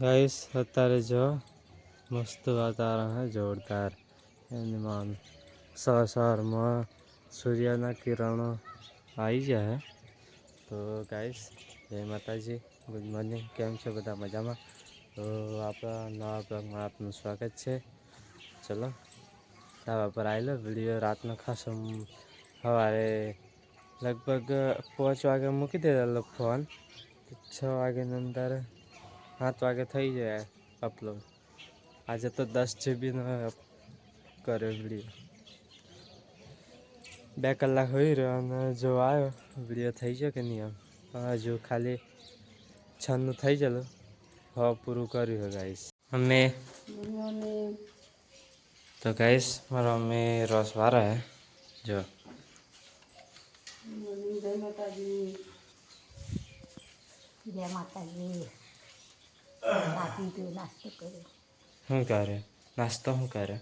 Guys, અત્યારે જો મસ્ત વાતાવરણ હે જોરદાર. એમાં સવાર સવારમાં સૂર્યના કિરણો આવી જાય તો ગાઈસ, જય માતાજી, ગુડ મોર્નિંગ. કેમ છો બધા? મજામાં? તો આપણા નવા બ્લોગમાં આપનું સ્વાગત છે. ચલો, ધાબા પર આવેલો વીડિયો રાતનો ખાસો સવારે લગભગ પાંચ વાગે મૂકી દેલો ફોન. છ વાગ્યાની અંદર સાત વાગે થઈ જાય અપલોડ આજે તો દસ જીબીનો કર્યો વીડિયો બે કલાક હોઈ રહ્યો અને જો આવ્યો વીડિયો થઈ ગયો કે નહીં આમ? હજુ ખાલી છનું થઈ ગયેલું. હવે પૂરું કર્યું છે ગાઈસ અમે તો ગાઈસ મારો અમે રસ વારા હે. જો. જય માતાજી. નાસ્તો કર્યો. શું કરે? નાસ્તો શું કરે?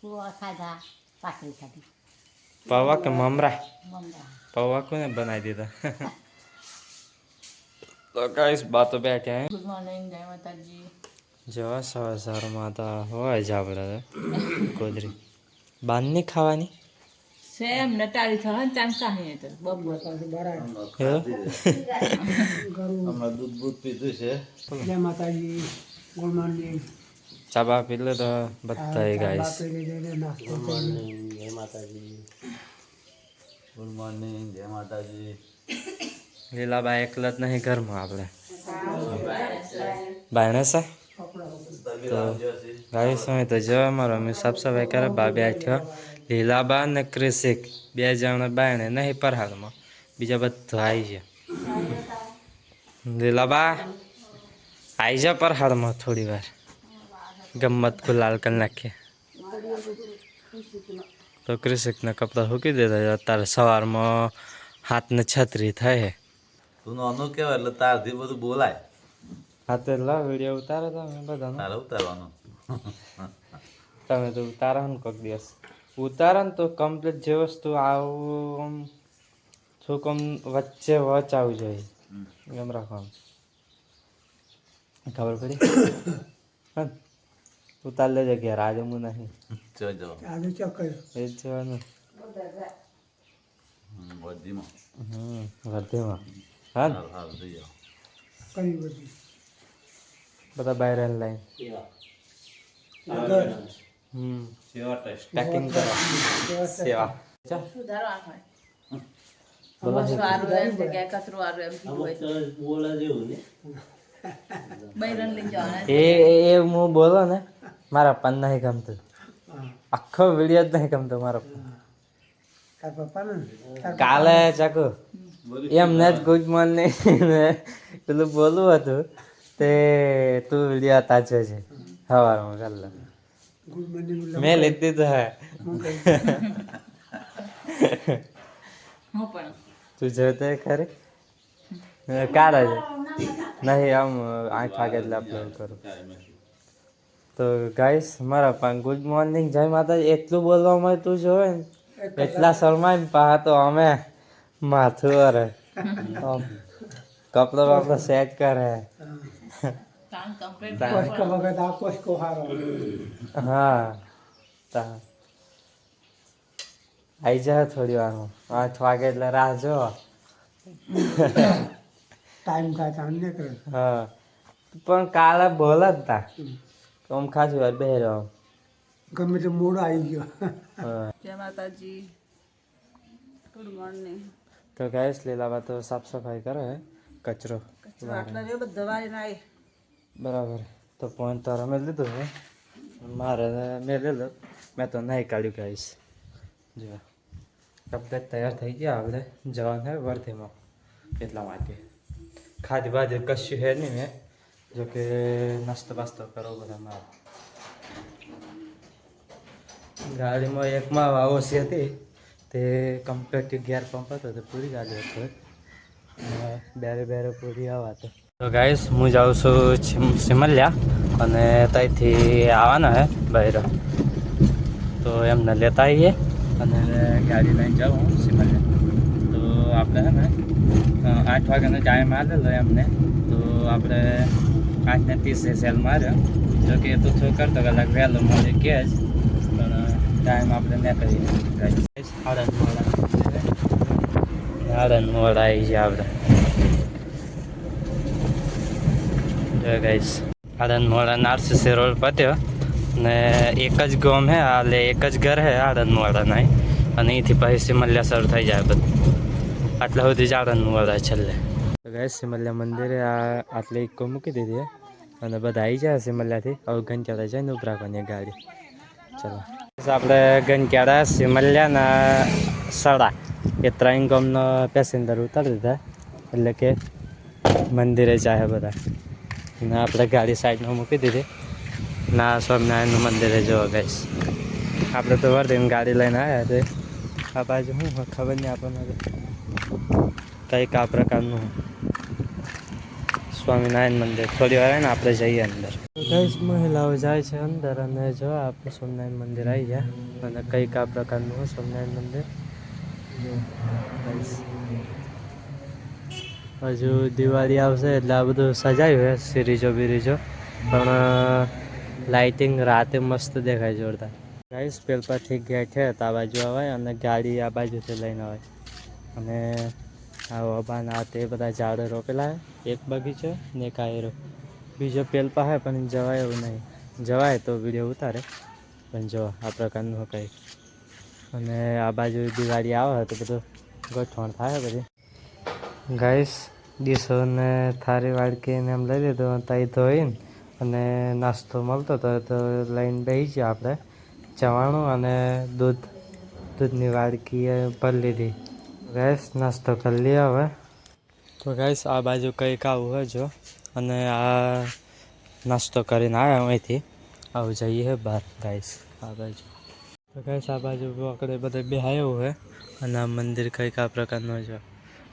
પુવા ખાધા પાકડી ખાધી. પૌવા કે મમરા? પૌવા કોને બનાવી દીધા? તો ગાઈસ બાતો બેઠ્યા ગુડ મોર્નિંગ જય માતાજી. જો સવાર સવારમાં તો હોય જ આપણે ગોદરી. બાંધની ખાવાની? સેમ નટારી થવા ને ચાંસા હે તો બબુ એવું? હમણાં દૂધ બૂધ પીધું છે જય માતાજી ગુડ મોર્નિંગ ચા બા પી લે તો બધા ગાઈસ નાસ્તો જય માતાજી ગુડ મોર્નિંગ જય માતાજી લીલાબા એકલા જ નહીં ઘરમાં આપણે બાયણે છે તો ગાઈસ હોય તો જો અમારો અમે સાફ સફાઈ કરે બા બેઠ્યો લીલાબા ને કૃષિક બે જણ બાયણે નહીં પરહાલમાં બીજા બધા આવી છે લીલાબા આવી જા પરહાલમાં થોડી વાર. ગમત ગુલાલ કરી નાખીએ. તો કૃષિકના કપડાં મૂકી દેતા અત્યારે સવારમાં હાથને છત્રી થાય તું નાનું કેવાય એટલે તારથી બધું બોલાય. હાથે લા વીડિયો ઉતારો તમે બધાનો. તારે ઉતારવાનું. તમે તો ઉતારો ને કોઈક દિવસ. ઉતારો ને તો કમ્પ્લીટ જે વસ્તુ આવું આમ થોડુંક આમ વચ્ચે વચ આવવું જોઈએ એમ રાખવાનું ખબર પડી હા ને? ઉતાર લેજો ઘેર આજે હું નહીં જોજો આજે ચોક્કસ એ જ જોવાનું હમ, વધીમાં હમ વર્ધેમાં હા ને? હાલ હાલ જઈ જાઓ કઈ બધી બધા બહાર લાઈન હમ પેકિંગ કરો. સેવા ચાલ સુધારવાનું હોય બોલો બસ એમ જગ્યાએ કચરો વારું એમ કીધું હોય. બૈરન લઈ જવાના એ એ- એ હું બોલો ને મારા પન નહીં ગમતું. આખો વીડિયો જ નહીં ગમતો મારો પપ્પા. કાલે ચાકુ એમને જ ગુડ મોર્નિંગ નહીં પેલું બોલવું હતું. તે તું વીડિયો તાજો છે. સવારમાં કાલે. મેં લીધી તો હે. હું પણ. તું જોતે ખરી? કાલે જ નહીં આમ આઠ વાગે એટલે અપલોડ કરું. તો ગાઈસ મારા પણ ગુડ મોર્નિંગ જય માતાજી. એટલું બોલવામાં તું જોવે ને. એટલા શરમાય ને પા તો અમે માથું અરે. કપડો બાપડો સેટ કરે કામ કમ્પ્લીટ કોસ્કો વગર આ કોસ્કો હારો હા આઈ જાય થોડી વારમાં આઠ વાગે એટલે રાહ જો ટાઈમ કાંઈ અન્ય કરે હા પણ કાલે બોલ જ તા આમ ખાસી વાર બે રહ્યો ગમે તે મૂડ આવી ગયો જય માતાજી ગુડ મોર્નિંગ તો ગાઈસ લીલાબા તો સાફ સફાઈ કરે હે કચરો આટલા જો બધા વાળી ના બરાબર. તો ફોન તો મેં લીધો છે. મારે મેં લીધો. મેં તો નહીં કાઢ્યું કહીશ જો કપડે તૈયાર થઈ ગયા આપણે. જવાનું હે વર્ધીમાં. એટલા માટે. ખાધી બાધી કશું હે નહીં મેં. જો કે નાસ્તો બાસ્તો કરો બધા મારે ગાડીમાં એકમાં વાવોસી હતી. તે કમ્પ્લેટ ગેર પંપ હતો, તો પૂરી ગાડી હતો. બેરે બેરે પૂરી આવા તો. તો ગાઈસ હું જાઉં છું સિમ- સિમલિયા અને ત્યાંથી આવવાના હે બહાર તો એમને લેતા આવીએ અને ગાડી લઈને જાઉં હું સિમલિયા. તો આપણે હે ને આઠ વાગ્યાનો ટાઈમ આવેલો એમને. તો આપણે આઠને ત્રીસે સેલ માર્યો. જો કે તો થોડું કરતો કલાક વહેલો મળે કે જ, પણ ટાઈમ આપણે ન કરીએ આડન મોડા આડન મોડા આવી છે આપણે. જો ગાઈસ આણંદ મોડા નારસીસી રોડ પત્યો ને એક જ ગોમ હે એટલે એક જ ઘર હે આણંદ મોડા નાય અને અહીંથી પછી સિમલિયા શરૂ થઈ જાય બધું. આટલા સુધી જ આણંદ મોડા છેલ્લે. ગાઈસ સિમલિયા મંદિરે આ આટલી ઇકો મૂકી દીધી અને બધા આવી જાય સિમલિયાથી. હવે ઘંટાળા જઈને ઉભરા કોની ગાડી. ચલો. આપણે ગંજ્યાળા સિમલિયાના સડા. એ ત્રણ ગામનો પેસેન્જર ઉતારી દીધા. એટલે કે મંદિરે જાય બધા. ને, આપણે ગાડી સાઈડમાં મૂકી દીધી. ના, સ્વામિનારાયણનું મંદિરે જોવા ગઈશ આપણે તો વર્ધીને ગાડી લઈને આવ્યા તે આ બાજુ શું ખબર નહીં આપણને. કંઈક આ પ્રકારનું સ્વામિનારાયણ મંદિર. થોડી વાર ને આપણે જઈએ અંદર. ગઈશ મહિલાઓ જાય છે અંદર અને જો આપણે સ્વામિનારાયણ મંદિર આવી ગયા. અને કંઈક આ પ્રકારનું સ્વામિનારાયણ મંદિર. guys. હજુ દિવાળી આવશે એટલે આ બધું સજાયું છે સિરીજો બિરીજો. પણ લાઇટિંગ રાતે મસ્ત દેખાય જોરદાર. ગાઈસ પેલપાથી ગેટ છે, તો આ બાજુ અવાય અને ગાડી આ બાજુથી લઈને આવે અને આ ઓબાના તે બધા ઝાડ રોપેલા એક બગીચો ને કાયરો બીજો પેલપા હે, પણ જવાય એવું નહીં. જવાય તો વીડિયો ઉતારે, પણ જો આ પ્રકારનું કંઈક. અને આ બાજુ દિવાળી આવે તો બધું ગોઠવણ થાય બધી. ગાઈસ ડીશો થારી વાડકીને એમ લઈ લીધું તઈ ધોઈને અને નાસ્તો મળતો હતો તો લઈને બેસી ગયા આપણે. ચવાણું અને દૂધ, દૂધની વાડકીએ ભરી લીધી. ગાઈસ, નાસ્તો કરી લઈએ હવે. તો ગાઈસ, આ બાજુ કંઈક આવું હોય જો. અને આ નાસ્તો કરીને આવ્યા અહીંથી. આવું જઈએ બહાર, ગાઈસ, આ બાજુ. તો ગાઈસ, આ બાજુ આપણે બધે આવ્યું હોય અને આ મંદિર કંઈક આ પ્રકારનું છે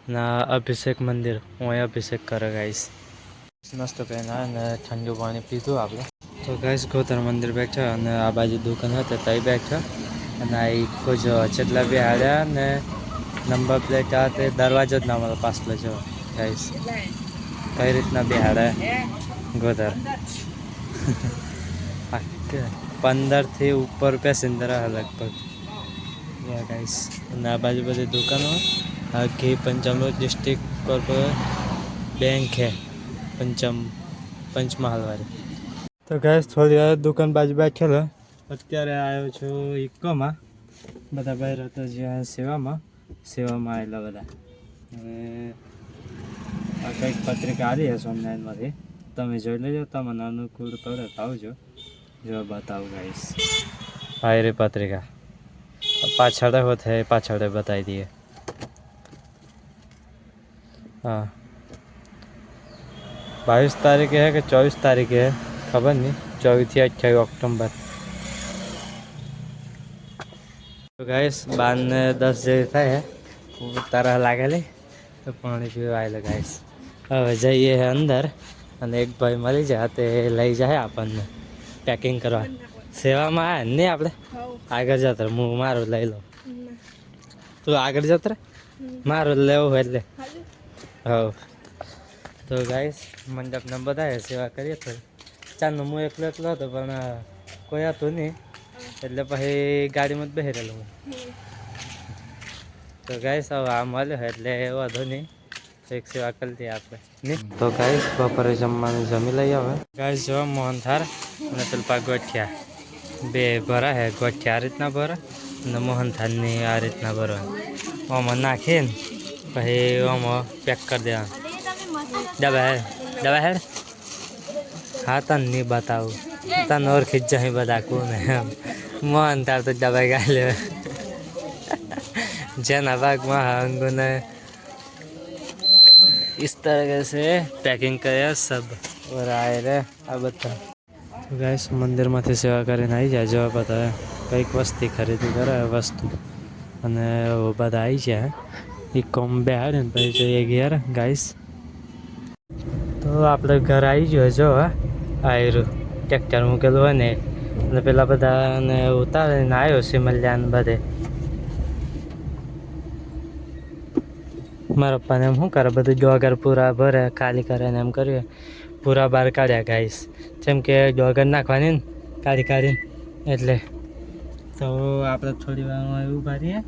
અને આ અભિષેક મંદિર હું અહીં અભિષેક કરે ગાઈશ મસ્ત પહેના અને ઠંડુ પાણી પીધું આપણે તો ગાઈસ ગોતર મંદિર બેઠા અને આ બાજુ દુકાન હતી તઈ બેઠા અને આ ઈકો જો જેટલા બી હાડ્યા ને નંબર પ્લેટ આ તે દરવાજો જ ના મળે પાછલો જો ગાઈસ કઈ રીતના બી હાડ્યા ગોતર પંદરથી ઉપર પેસેન્જર લગભગ ગાઈશ અને આ બાજુ બધી દુકાનો આ ઘી डिस्ट्रिक्ट ડિસ્ટ્રિક્ટ बैंक બેંક पंचम પંચમ પંચમહાલવાળી તો ગેસ થોડી વાર દુકાન બાજુ બેઠેલો અત્યારે આવ્યો છું ઇકોમાં. બધા ભાઈ રહેતો જ્યાં સેવામાં સેવામાં આવેલા બધા. હવે આ કંઈક પત્રિકા આવી છે સોમનાથમાંથી તમે જોઈ લેજો તમને અનુકૂળ પડે તો આવજો. જો બતાવું ગાઈશ રે પત્રિકા. પાછળ હોત પાછળ બતાવી દઈએ. हाँ बाईस तारीख है कि चौबीस तारीख है खबर नहीं चौबीस થી અઠ્યાવીસ ઓક્ટોબર તો ગાઈસ બાર ને દસ જેવી થાય હે તરહ લાગેલી તો પાણી પીવા આવેલો ગાઈસ હવે જઈએ હે અંદર અને એક ભાઈ મળી જાય તે લઈ જાય આપણને પેકિંગ કરવા સેવામાં આવે નહીં આપણે આગળ જતા હું મારું લઈ લઉં તું આગળ જતા મારું લેવું હોય એટલે હવ. તો ગાઈસ મંડપના બધાએ સેવા કરીએ તો ચારનો હું એકલો એકલો હતો, પણ કોઈ હતું નહીં. એટલે પછી ગાડીમાં જ બેસી હું. તો ગાઈસ હવે આ મળ્યો એટલે વાંધો નહીં. એક સેવા કરી આપણે. તો ગાઈસ બપોરે જમવાનું જમી લઈ આવે ગાઈસ જો મોહન થાર અને તલપા ગોઠિયા. બે ભરા હે ગોઠિયા આ રીતના ભરા અને મોહન થારની આ રીતના ભરવા આમાં નાખીને પછી આમાં પેક કરી દેવાનું દવા હે દવા હે હા તને નહીં બતાવું તને ઓળખી જ જાય બધા કોને એમ મોહન તાર તો દવા ગાલે જેના ભાગમાં અંગોને इस तरह से पैकिंग કર્યા સબ और आए रे આ બધા ગાઈસ મંદિરમાંથી સેવા કરીને આવી જાય જવા બધા કંઈક વસ્તી ખરીદી કરે વસ્તુ અને હવે બધા આવી જાય એ કોમ બેહાડે ને પછી જઈએ ઘેર ગાઈસ તો આપણે ઘર આવી ગયો જો આયરું. ટ્રેક્ટર મૂકેલું હોય ને. અને પેલા બધાને ઉતારીને આવ્યો સિમલ્યાન બધે. મારા પપ્પાને એમ શું કરે? બધું ડોગર પૂરા ભરે, ખાલી કરે ને એમ કર્યું. પૂરા બહાર કાઢ્યા ગાઈસ જેમ કે ડોગર નાખવાની ને, કાઢી કાઢીને. એટલે તો આપણે થોડી વારમાં એવું ભરીએ.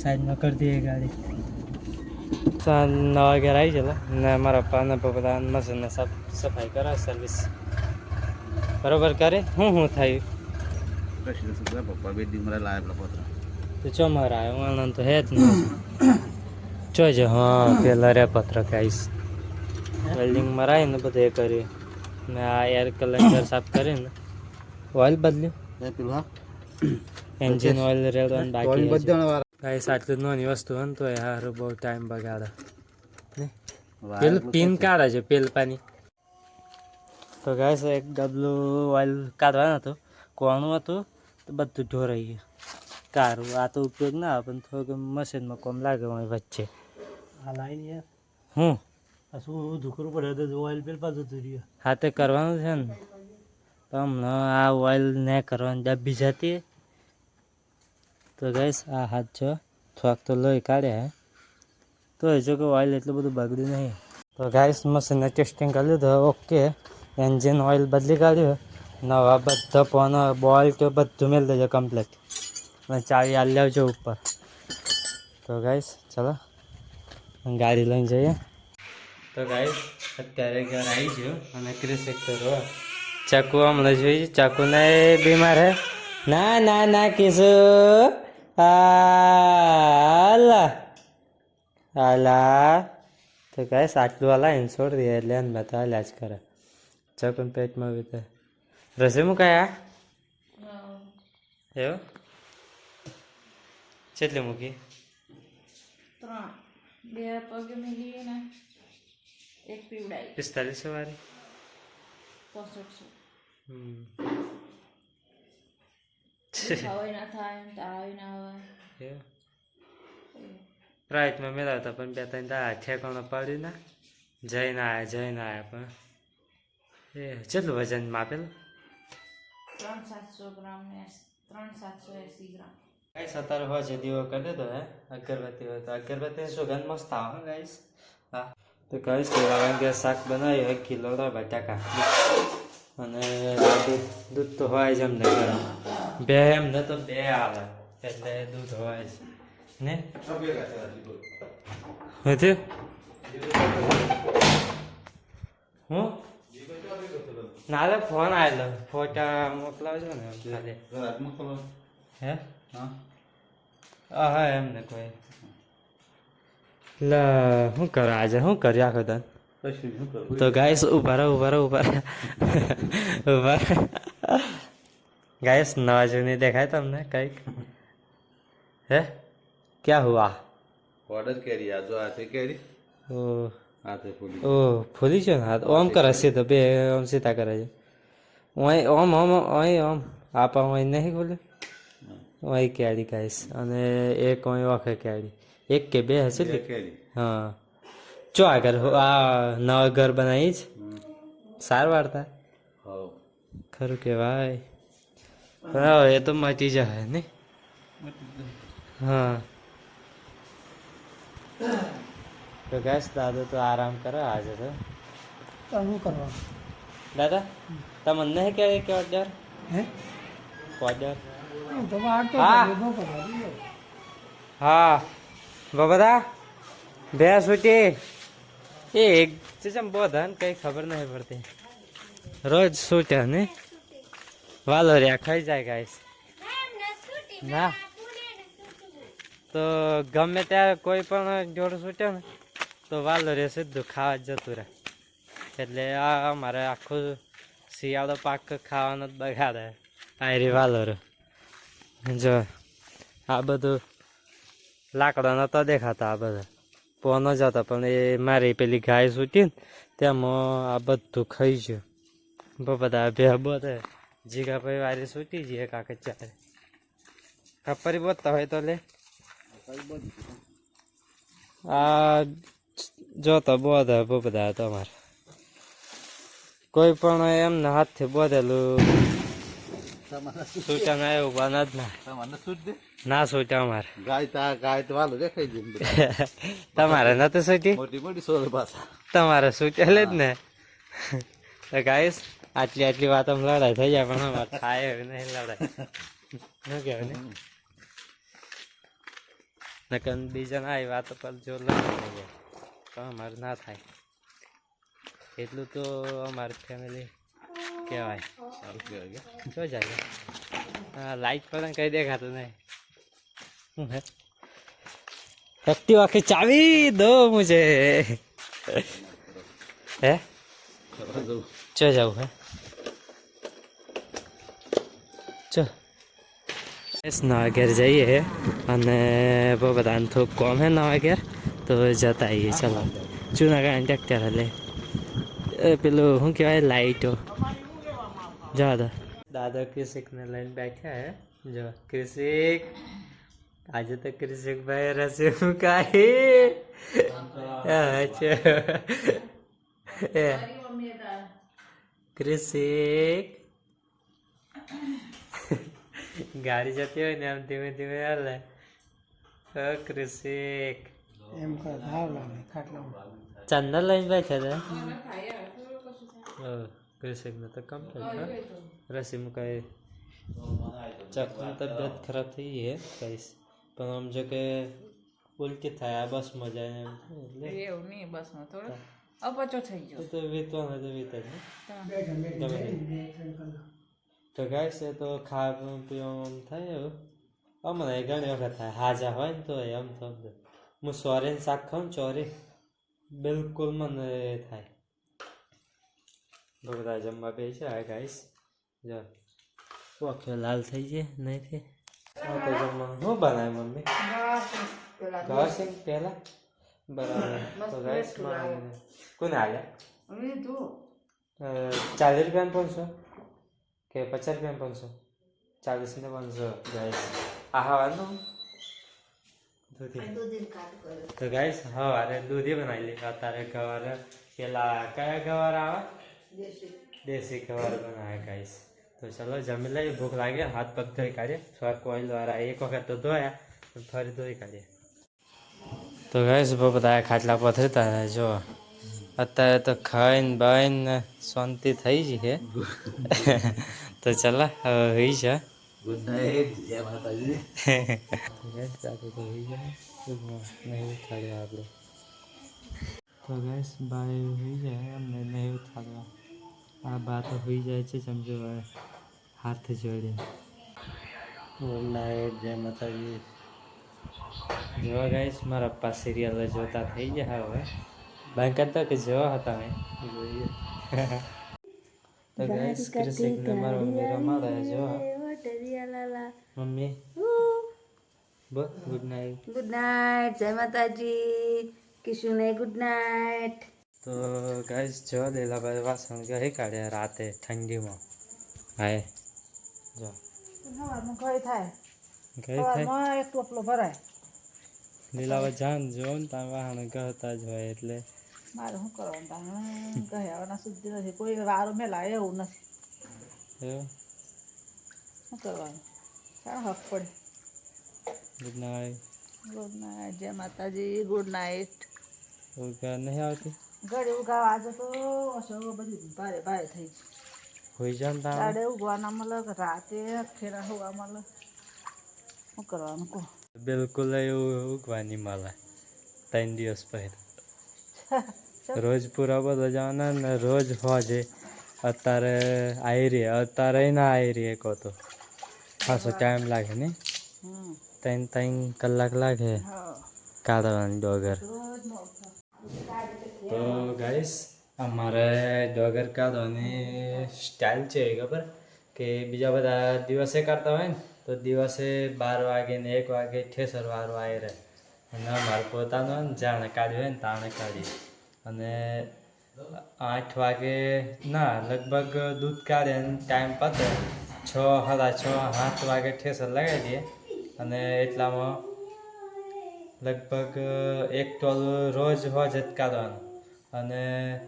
સાઈડમાં કરી દઈએ ગાડી. સાંજ નવ વાગ્યા આવી ગયેલા ને મારા પપ્પાને બધા મશીનને સાફ સફાઈ કરાવે સર્વિસ બરોબર કરે? શું શું થયું? કશું કશું પપ્પા બે દી મને લાયા પેલા તો ચો મારા આવ્યો? આનંદ તો હે જ નહીં જોજો હા પેલા રે પત્ર ગાઈસ વેલ્ડિંગ મરાય ને બધું એ કર્યું ને આ એર કલેક્ટર સાફ કરીને. ઓઇલ બદલ્યું? પેલું હા? એન્જિન ઓઇલ રેડવાનું બાકી ગાઈસ આટલું નાની વસ્તુ હોય ને તો યાર બહુ ટાઈમ બગાડે ને પેલું પીન કાઢે છે પેલ પાની તો ગાઈસ એક ડબલું ઓઇલ કાઢવાનું હતું કોણું હતું તો બધું ઢોરાઈ ગયું કારું આ તો ઉપયોગ ના આવે પણ થોડુંક મશીનમાં કોમ લાગે હોય વચ્ચે આ લાઈન યાર હું શું ધુકરું પડે તો ઓઇલ પેલ પાછું રહ્યું હા તે કરવાનું છે ને તો હમણાં આ ઓઇલ ને કરવાની ડબ્બી જતી તો ગાઈસ, આ હાથ જો થોડાક તો લોહી કાઢ્યા હે. તો જો કે ઓઇલ એટલું બધું બગડ્યું નહીં. તો ગાઈસ મશીનને ટેસ્ટિંગ કર્યું તો ઓકે એન્જિન ઓઇલ બદલી કાઢ્યું નવા બધા પોનો બોલ્ટ બધું મેળ દેજો કમ્પ્લીટ અને ચાવી આલી લેવજો ઉપર. તો ગાઈસ, ચલો. ગાડી લઈને જઈએ. તો ગાઈસ, અત્યારે ઘર આવી ગયો અને ક્રિસ એક તો ચાકુ હમણાં જોઈએ ચાકુ ને બીમાર હે. ના ના ના કિશુ આલા આલા તો કહે આટલું આલા એને છોડી દે એટલે એને બતા હાલ્યા જ કરે ચાકુ પેટમાં બી રસી મુકાયા એવું? કેટલી મૂકી? ત્રણ. બે પગે મેલી ને એક પીવડાઈ. પિસ્તાલીસો વાળી પોસઠસો. હમ. હવે ના થાય એમ ના આવે એવું મેળવતા પણ બે ત્રણ દાડા ઠેકાણો પાડી ના જઈને આવ્યા જઈને આવ્યા પણ એ કેટલું વજન માપેલું ત્રણ સાતસો ગ્રામ ને ત્રણ સાતસો એસી ગ્રામ ગાઈસ અત્યારે હોય છે દીવો કરી દીધો હે અગરબત્તી હોય તો અગરબત્તી સુગંધ મસ્ત આવે ગાઈસ હા તો ગાઈસ કેળાવાન કે શાક બનાવ્યું એક કિલો બટાકા અને દૂધ દૂધ તો હોય જ અમને ગરમ બે એમ ને તો બે આવે. એટલે દૂધ હોય છે ને? હજુ? હું? ના લે ફોન આવેલો. ફોટા મોકલાવજો ને ખાલી. હે? હા. હા એમ ને કોઈ. લ શું કરે આજે? શું કર્યા આખો તન તો ગાઈસ ઊભા રહો ઊભા રહો ઊભા રહો. ઊભા ગાઈસ નવા જૂની દેખાય તમને કંઈક હે ક્યાં હુઆ ઓર્ડર કેરી આ જો આથી કેરી ઓ છે ફૂલી ઓ ફૂલી છે ને હાથ ઓમ કરે સીધો બે ઓમ સીતા કરે છે ઓય ઓમ ઓમ ઓય ઓમ આપા ઓય નહીં ખોલ્યું ઓય કેરી ગાઈસ અને એક ઓય વાખે કેરી એક કે બે હશે ને? કેરી હા ચો આ ઘર આ નવા ઘર બનાવી જ. સાર વાર્તા ખરું કેવાય બરાબર એ તો માટી જાય ને? હા. તો ગેસ દાદો તો આરામ કરે આજે તો. શું કરવા દાદા તમે મને કે કે ઓર્ડર? હે? ઓર્ડર? હું તો બહાર તો હા. હા બબદા બે સુટી એ એક ચમ બોધન કઈ ખબર નહીં પડતી. રોજ સૂટે ને? વાલો રહ્યા ખાઈ જાય ગાઈસ ના. તો ગમે ત્યારે કોઈ પણ જોડ સૂટે ને તો વાલોરિયા સીધું ખાવા જતું રહે. એટલે આ અમારે આખું શિયાળો પાક ખાવાનો જ બગાડે આયરી વાલોરો જો આ બધું લાકડો નતો દેખાતા આ બધા. પોનો જ હતો પણ એ મારી પેલી ગાય સૂટી ને તેમાં આ બધું ખાઈ ગયું. બધા ભેબો બધે જીગા ભાઈ વારે સૂટી જઈએ કાકા ચાલે ખપરી બોતતા હોય તો લે. આ જોતો બોધે બધા તમારે. કોઈ પણ એમને હાથથી બોધેલું સૂચન આવ્યું બના જ ના. સૂટ ના સૂટ્યા અમારે. ગાય તા ગાય તો વાલો દેખાઈ જાય તમારે નતું સૂટી? મોટી મોટી સોલ પાછા. તમારે સૂટેલે જ ને. તો ગાઈસ આટલી આટલી વાતો લડાઈ થઈ જાય પણ થાય એવી નહીં લડાઈ. ન કહેવાય ને? નકર બીજા ના આવી વાતો પર જો લડાઈ થઈ જાય. તો અમારે ના થાય. એટલું તો અમારી ફેમિલી કહેવાય. જો જાય હા લાઈટ પણ કંઈ દેખાતું નહીં. શક્તિ વાખી ચાવી દો મુજે. હે? ચો જવું હે. ચો. બસ નવા ઘેર જઈએ અને બહુ બધાને થોડુંક કોમ હે નવા ઘેર તો જતા આવીએ ચલો. જૂનાગઢ ટ્રેક્ટર લે. પેલું શું કહેવાય લાઈટો. જવા દો. દાદા કૃષિકને લઈને બેઠ્યા હે. જો કૃષિક આજે તો કૃષિકભાઈ રસી કાઢી અચ્છા એ. કૃષિક ગાડી જતી હોય ને આમ ધીમે ધીમે હાલે ઓ કૃષિક ચંદન લઈને બેઠા હતા ઓ કૃષિકને તો થાય રસી મુકાઈ. ચકની તબિયત ખરાબ થઈ ગઈ હે કહીશ પણ આમ જો કે ઉલટી થાય આ બસ મજા એમ એટલે. એવું નહીં બસમાં થોડો અપચો થઈ ગયો. તો વીતવાનું તો ગમે તે. તો ગાઈસ એ તો ખાવા પીવામાં થાય એવું. અમને ઘણી વખત થાય. હાજા હોય ને તો એમ તો હું સોરીને શાક ખાઉં ને ચોરી. બિલકુલ મને એ થાય. બધા જમવા બે છે. આ ગાઈસ. જો. ઓખે લાલ થઈ જાય નહીં થઈ? જમવાનું? શું બનાવે મમ્મી? ઘર સિંગ પહેલા બરાબર તો ગાઈસ કોને આવ્યા ચાલીસ રૂપિયા પાંચસો કે પચાસ રૂપિયા પાંચસો ચાલીસ ને પાંચસો ગાઈસ આ હવાનું દૂધી તો ગાઈસ હવારે દૂધી બનાવી લે અત્યારે ગવાર પેલા કયા ગવાર આવે દેશી ગવાર બનાવે ગાઈસ તો ચલો જમી લઈએ ભૂખ લાગે હાથ પગ ધોઈ કાઢીએ સ્વાક ઓઇલ વાળા એક વખત તો ધોયા પણ ફરી ધોઈ કાઢીએ તો ગાઈસ બધા ખાટલા પથરતા ને જો. અત્યારે તો ખાઈને બાઈને શાંતિ થઈ જ છે. તો ચાલો હવે છે ગુડ નાઇટ જય માતાજી. આપણે. તો ગેસ બાય હોઈ જાય અમને નહીં ઉઠાડવા. આ બા તો હોઈ જાય છે સમજો હાથ જોડે. ગુડ નાઇટ જય માતાજી. જોવા ગાઈશ મારા પપ્પા સિરિયલ જોતા થઈ ગયા હવે. બાકી કરતા કે જોવા હતા મેં જોઈએ. તો ગાઈશ કૃષિકને મારો મમ્મી રમાડે જોવા mummy. Good night good night જય માતાજી. કિશુને ગુડ નાઇટ તો ગાઈસ જો લીલાભાઈ વાસણ ગઈ કાઢ્યા રાતે ઠંડીમાં. હાય. જો. કઈ થાય. ગઈ થાય? એક ટોપલો ભરાય. લીલાભાઈ જાન જો ને ત્યાં વાહણ કહેતા જ હોય એટલે. મારે શું કરવાનું? તાણે કહેવાના સુધી નથી. કોઈ વારો મેલા એવું નથી. એવું? શું કરવાનું? સારા હક પડે. ગુડ નાઇટ ગુડ નાઇટ જય માતાજી ગુડ નાઇટ ઉગા નહીં આવતી? ઘરે ઉગાવ આજે તો અસર બધી ભારે ભારે થઈ હોઈ જાન ને ત્યાં દાડે ઉગવાના મળે રાતે ખેરા હોવા મતલબ શું કરવાનું કહો? બિલકુલ એવું ઉગવાની માલા. ત્રણ દિવસ પહેલા. રોજ પૂરા બધા જવાના ને રોજ હોજે અત્યારે આવી રહીએ અત્યારે ના આવી રહીએ કહો તો. ખાસો ટાઈમ લાગે ને ત્રણ ત્રણ કલાક લાગે કાદવાની કાઢવાની ડોગર. તો ગાઈસ અમારે ડોગર કાઢવાની સ્ટાઇલ છે ખબર? કે બીજા બધા દિવસે કાઢતા હોય ને? તો દિવસે બાર વાગે ને એક વાગે ઠેસર વારો આવી રહે અને અમારે પોતાનો જાણે કાઢ્યું હોય ને તાણે કાઢીએ. અને આઠ વાગે, ના, લગભગ દૂધ કાઢે ને ટાઈમ પતે. છ, સાડા છ, સાત વાગે ઠેસર લગાવી દઈએ. અને એટલામાં લગભગ એક ટોલ રોજ હોજ કાઢવાનું. અને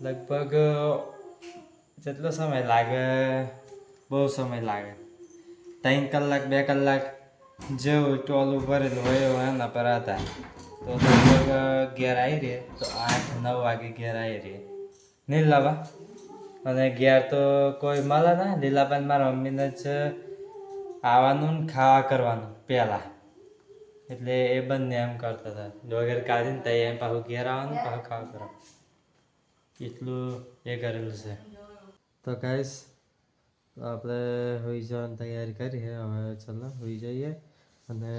લગભગ જેટલો સમય લાગે, બહુ સમય લાગે. ત્રણ કલાક, બે કલાક જેવું ટોલું ભરેલું હોય એના પર હતા. તો લગભગ ઘેર આવી રહે. તો આઠ, નવ વાગે ઘેર આવી રહે. નીલાબા, અને ઘેર તો કોઈ મળે ના. લીલાબાન મારા મમ્મીને જ આવવાનું ને ખાવા કરવાનું પહેલાં. એટલે એ બંને એમ કરતા હતા. વગર કાઢીને તઈ એમ પાછું ઘેર આવવાનું પાછું ખાવા કરવાનું એટલું એ કરેલું છે. તો આપણે હોઈ જવાની તૈયારી કરી છે હવે ચલો હોઈ જઈએ. અને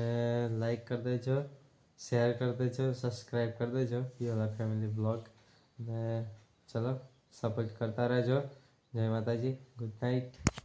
લાઈક કરી દેજો શેર કરી દેજો સબસ્ક્રાઈબ કરી દેજો યોલા ફેમિલી બ્લોગ અને ચલો સપોર્ટ કરતા રહેજો. જય માતાજી ગુડ નાઇટ